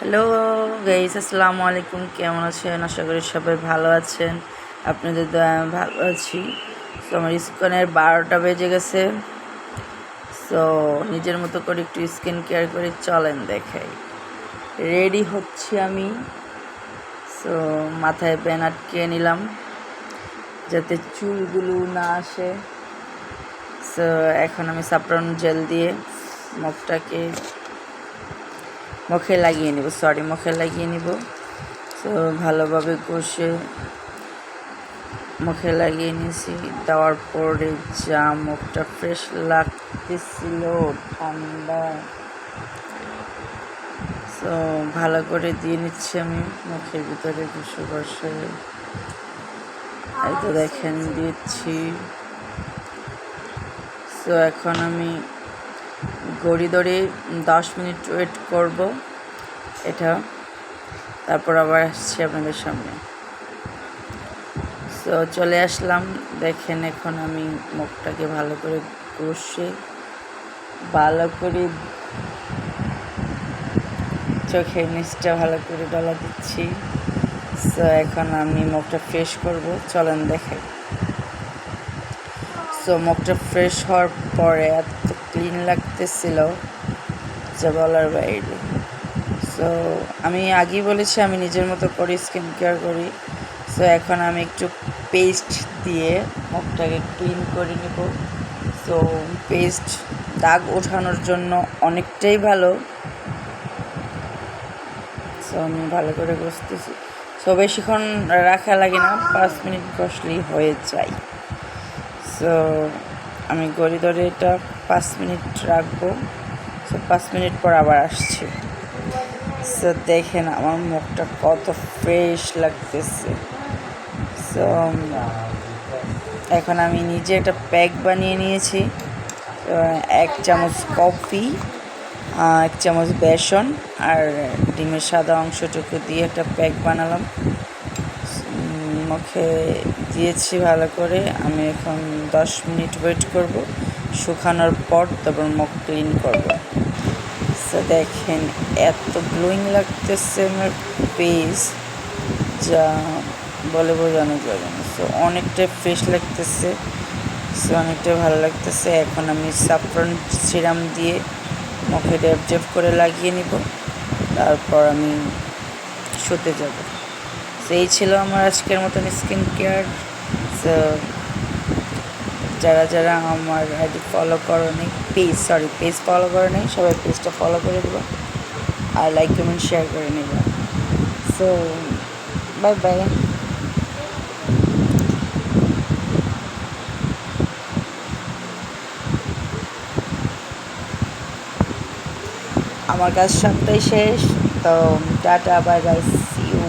Hello guys আসসালামু আলাইকুম। কেমন আছেন? আশা করি সবাই ভালো আছেন। আপনাদের ভালো আছি। তো আমার স্কিনের বারোটা বেজে গেছে। সো নিজের মতো করে একটু স্কিন কেয়ার করে চলেন দেখাই। রেডি হচ্ছি আমি। সো মাথায় প্যান আটকে নিলাম। যাতে চুলগুলো না আসে। সো এখন আমি সাপ্রন জেল দিয়ে মুখটাকে মুখে লাগিয়ে নিব সরি মুখে লাগিয়ে নিব। তো ভালোভাবে কষে মুখে লাগিয়ে নিয়েছি। দেওয়ার পরে যা মুখটা ফ্রেশ লাগতেছিল, ঠান্ডা। তো ভালো করে দিয়ে নিচ্ছি আমি মুখের ভিতরে বসে বসে এই তো দেখেন, দিচ্ছি। তো এখন আমি গড়ি ধরে দশ মিনিট ওয়েট করব এটা। তারপর আবার আসছি আপনাদের সামনে। তো চলে আসলাম। দেখেন এখন আমি মুখটাকে ভালো করে কষে ভালো করে চোখের নিচটা ভালো করে ডলা দিচ্ছি। তো এখন আমি মুখটা ফ্রেশ করব। চলেন দেখাই। সো মুখটা ফ্রেশ হওয়ার পরে এত ক্লিন লাগতেছিল যে বলার বাইরে। সো আমি আগেই বলেছি আমি নিজের মতো করে স্কিন কেয়ার করি। সো এখন আমি একটু পেস্ট দিয়ে মুখটাকে ক্লিন করে নেব। সো পেস্ট দাগ ওঠানোর জন্য অনেকটাই ভালো। সো আমি ভালো করে বসতেছি সো বেশিক্ষণ রাখা লাগে না, পাঁচ মিনিট বসলেই হয়ে যায়। সো আমি গড়ি ধরে এটা পাঁচ মিনিট রাখব। সো পাঁচ মিনিট পর আবার আসছি। সো দেখেন আমার মুখটা কত ফ্রেশ লাগতেছে। সো এখন আমি নিজে একটা প্যাক বানিয়ে নিয়েছি। এক চামচ কফি এক চামচ বেসন আর ডিমের সাদা অংশটুকু দিয়ে একটা প্যাক বানালাম। মুখে দিয়েছি ভালো করে। আমি এখন দশ মিনিট ওয়েট করব। শুকানোর পর তারপর মুখ ক্লিন করব। সো দেখেন, এত গ্লোয়িং লাগতেছে আমার পেজ যা বলে বোঝানো যাবে না। সো অনেকটা ফ্রেশ লাগতেছে। সো অনেকটা ভালো লাগতেছে। এখন আমি সাফরন সিরাম দিয়ে মুখে ড্যাপ ড্যাপ করে লাগিয়ে নিব। তারপর আমি শুতে যাব। সেই ছিল আমার আজকের মতন স্কিন কেয়ার সো যারা যারা আমার আইডি ফলো করো নেই পেজ সরি পেজ ফলো করো নেই, সবাই পেজটা ফলো করে দেবো আর লাইক কমেন্ট শেয়ার করে নেবে। সো বাই বাই আমার কাজ সবটাই শেষ, তো tata bye bye see you